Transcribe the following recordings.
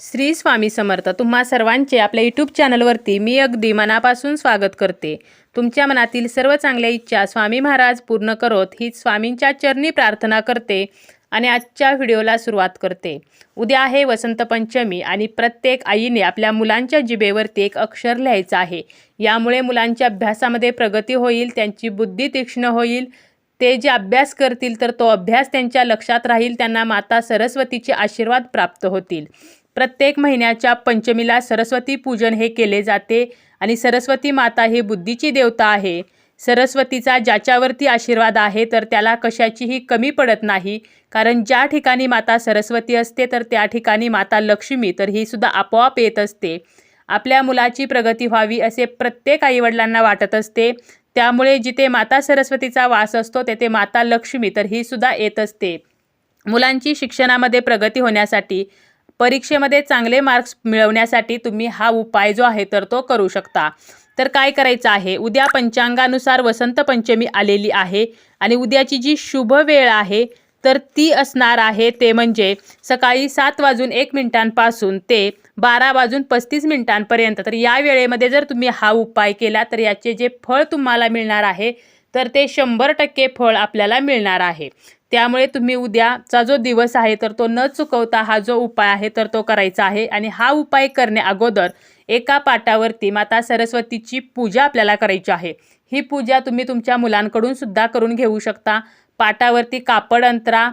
श्री स्वामी समर्थ तुम्हा सर्वांचे आपल्या यूट्यूब चॅनलवरती मी अगदी मनापासून स्वागत करते. तुमच्या मनातील सर्व चांगल्या इच्छा स्वामी महाराज पूर्ण करोत ही स्वामींच्या चरणी प्रार्थना करते आणि आजच्या व्हिडिओला सुरुवात करते. उद्या आहे वसंत पंचमी आणि प्रत्येक आईने आपल्या मुलांच्या जिभेवरती एक अक्षर लिहायचं आहे. यामुळे मुलांच्या अभ्यासामध्ये प्रगती होईल त्यांची बुद्धी तीक्ष्ण होईल. ते जे अभ्यास करतील तर तो अभ्यास त्यांच्या लक्षात राहील त्यांना माता सरस्वतीचे आशीर्वाद प्राप्त होतील. प्रत्येक महिन्याच्या पंचमीला सरस्वती पूजन हे केले जाते आणि सरस्वती माता ही बुद्धीची देवता आहे. सरस्वतीचा ज्याच्यावरती आशीर्वाद आहे तर त्याला कशाचीही कमी पडत नाही. कारण ज्या ठिकाणी माता सरस्वती असते तर त्या ठिकाणी माता लक्ष्मी तर ही सुद्धा आपोआप येत असते. आपल्या मुलाची प्रगती व्हावी असे प्रत्येक आईवडिलांना वाटत असते. त्यामुळे जिथे माता सरस्वतीचा वास असतो तेथे माता लक्ष्मी तर ही सुद्धा येत असते. मुलांची शिक्षणामध्ये प्रगती होण्यासाठी परीक्षेमध्ये चांगले मार्क्स मिळवण्यासाठी तुम्ही हा उपाय जो आहे तर तो करू शकता. तर काय करायचं आहे? उद्या पंचांगानुसार वसंत पंचमी आलेली आहे आणि उद्याची जी शुभ वेळ आहे तर ती असणार आहे ते म्हणजे सकाळी सात वाजून एक मिनिटांपासून ते बारा वाजून पस्तीस मिनिटांपर्यंत. तर या वेळेमध्ये जर तुम्ही हा उपाय केला तर याचे जे फळ तुम्हाला मिळणार आहे तर ते शंभर टक्के फळ आपल्याला मिळणार आहे. त्यामुळे तुम्ही उद्याचा जो दिवस आहे तर तो न चुकवता हा जो उपाय आहे तर तो करायचा आहे. आणि हा उपाय करण्या अगोदर एका पाटावरती माता सरस्वतीची पूजा आपल्याला करायची आहे. ही पूजा तुम्ही तुमच्या मुलांकडून सुद्धा करून घेऊ शकता. पाटावरती कापड अंतरा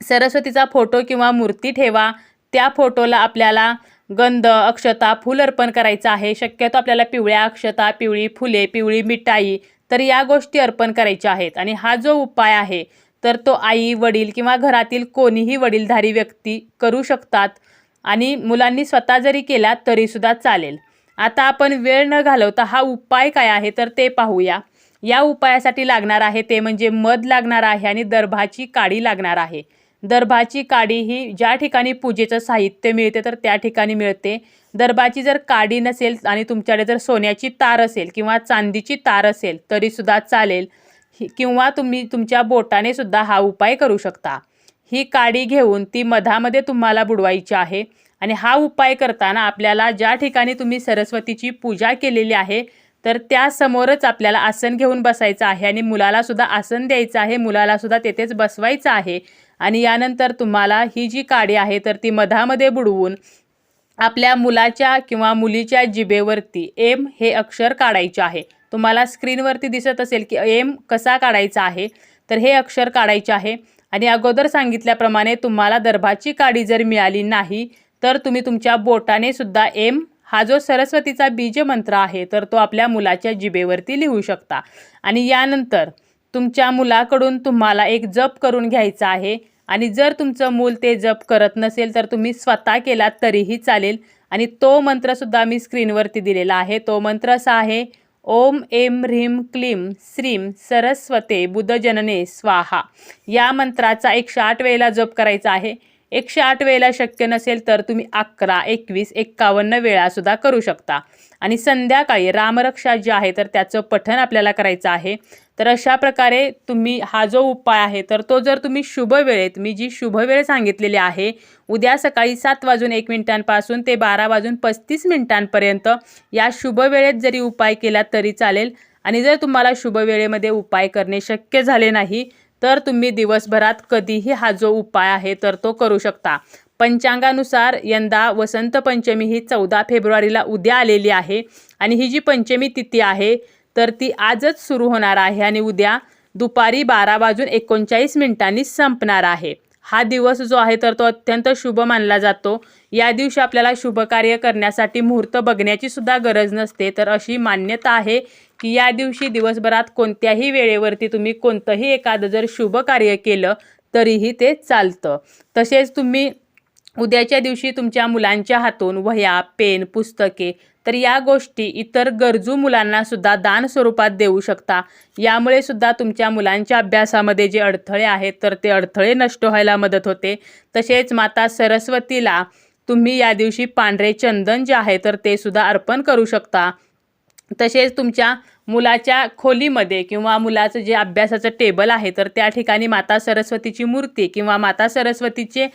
सरस्वतीचा फोटो किंवा मूर्ती ठेवा. त्या फोटोला आपल्याला गंध अक्षता फूल अर्पण करायचं आहे. शक्यतो आपल्याला पिवळ्या अक्षता पिवळी फुले पिवळी मिठाई तर या गोष्टी अर्पण करायच्या आहेत. आणि हा जो उपाय आहे तर तो आई वडील किंवा घरातील कोणीही वडीलधारी व्यक्ती करू शकतात आणि मुलांनी स्वतः जरी केला तरीसुद्धा चालेल. आता आपण वेळ न घालवता हा उपाय काय आहे तर ते पाहूया. या उपायासाठी लागणार आहे ते म्हणजे मध लागणार आहे आणि दर्भाची काडी लागणार आहे. दर्भाची काडी ही ज्या ठिकाणी पूजेचं साहित्य मिळते तर त्या ठिकाणी मिळते. दर्भाची जर काडी नसेल आणि तुमच्याकडे जर सोन्याची तार असेल किंवा चांदीची तार असेल तरीसुद्धा चालेल. ही किंवा तुम्ही तुमच्या बोटाने सुद्धा हा उपाय करू शकता. ही काडी घेऊन ती मधामध्ये तुम्हाला बुडवायची आहे आणि हा उपाय करताना आपल्याला ज्या ठिकाणी तुम्ही सरस्वतीची पूजा केलेली आहे तर त्यासमोरच आपल्याला आसन घेऊन बसायचं आहे आणि मुलाला सुद्धा आसन द्यायचं आहे मुलाला सुद्धा तेथेच बसवायचं आहे. आणि यानंतर तुम्हाला ही जी काडी आहे तर ती मधामध्ये बुडवून आपल्या मुलाच्या किंवा मुलीच्या जिभेवरती एम हे अक्षर काढायचे आहे. तुम्हाला स्क्रीनवरती दिसत असेल की एम कसा काढायचा आहे तर हे अक्षर काढायचे आहे. आणि अगोदर सांगितल्याप्रमाणे तुम्हाला दर्भाची काडी जर मिळाली नाही तर तुम्ही तुमच्या बोटाने सुद्धा एम हा जो सरस्वतीचा बीज मंत्र आहे तर तो आपल्या मुलाच्या जिबेवरती लिहू शकता. आणि यानंतर तुमच्या मुलाकडून तुम्हाला एक जप करून घ्यायचा आहे. आणि जर तुमचं मूल ते जप करत नसेल तर तुम्ही स्वतः केलात तरीही चालेल. आणि तो मंत्रसुद्धा मी स्क्रीनवरती दिलेला आहे. तो मंत्र असा आहे ओम एम ह्रीम क्लीम श्रीम सरस्वते बुधजनने स्वाहा. या मंत्राचा एकशे आठ वेळेला जप करायचा आहे. एकशे आठ वेळेला शक्य नसेल तर तुम्ही अकरा एकवीस एक्कावन्न वेळासुद्धा करू शकता. आणि संध्याकाळी रामरक्षा जे आहे तर त्याचं पठण आपल्याला करायचं आहे. तर अशा प्रकारे तुम्ही हा जो उपाय आहे तर तो जर तुम्ही शुभ वेळेत मी जी शुभ वेळ सांगितलेली आहे उद्या सकाळी सात वाजून एक मिनिटांपासून ते बारा वाजून पस्तीस मिनिटांपर्यंत या शुभ वेळेत जरी उपाय केला तरी चालेल. आणि जर तुम्हाला शुभ वेळेमध्ये उपाय करणे शक्य झाले नाही तर तुम्ही दिवसभरात कधीही हा जो उपाय आहे तर तो करू शकता. पंचांगानुसार यंदा वसंत पंचमी ही चौदा फेब्रुवारीला उद्या आलेली आहे. आणि ही जी पंचमी तिथी आहे तर ती आजच सुरू होणार आहे आणि उद्या दुपारी बारा वाजून एकोणचाळीस मिनिटांनी संपणार आहे. हा दिवस जो आहे तर तो अत्यंत शुभ मानला जातो. या दिवशी आपल्याला शुभ कार्य करण्यासाठी मुहूर्त बघण्याची सुद्धा गरज नसते. तर अशी मान्यता आहे की या दिवशी दिवसभरात कोणत्याही वेळेवरती तुम्ही कोणतंही एखादं जर शुभ कार्य केलं तरीही ते चालतं. तसेच तुम्ही उद्याच्या दिवशी तुमच्या मुलांच्या हातून वह्या पेन पुस्तके तर या गोष्टी इतर गरजू मुलांना सुद्धा दान स्वरूपात देऊ शकता. यामुळे सुद्धा तुमच्या मुलांच्या अभ्यासामध्ये जे अडथळे आहेत तर ते अडथळे नष्ट व्हायला मदत होते. तसेच माता सरस्वतीला तुम्ही या दिवशी पांढरे चंदन जे आहे तर ते सुद्धा अर्पण करू शकता. तसेच तुमच्या मुलाच्या खोलीमध्ये किंवा मुलाचं जे अभ्यासाचं टेबल आहे तर त्या ठिकाणी माता सरस्वतीची मूर्ती किंवा माता सरस्वतीचे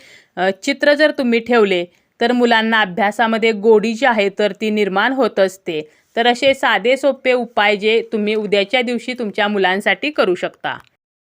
चित्र जर तुम्ही ठेवले तर मुलांना अभ्यासामध्ये गोडी जी आहे तर ती निर्माण होत असते. तर असे साधे सोपे उपाय जे तुम्ही उद्याच्या दिवशी तुमच्या मुलांसाठी करू शकता.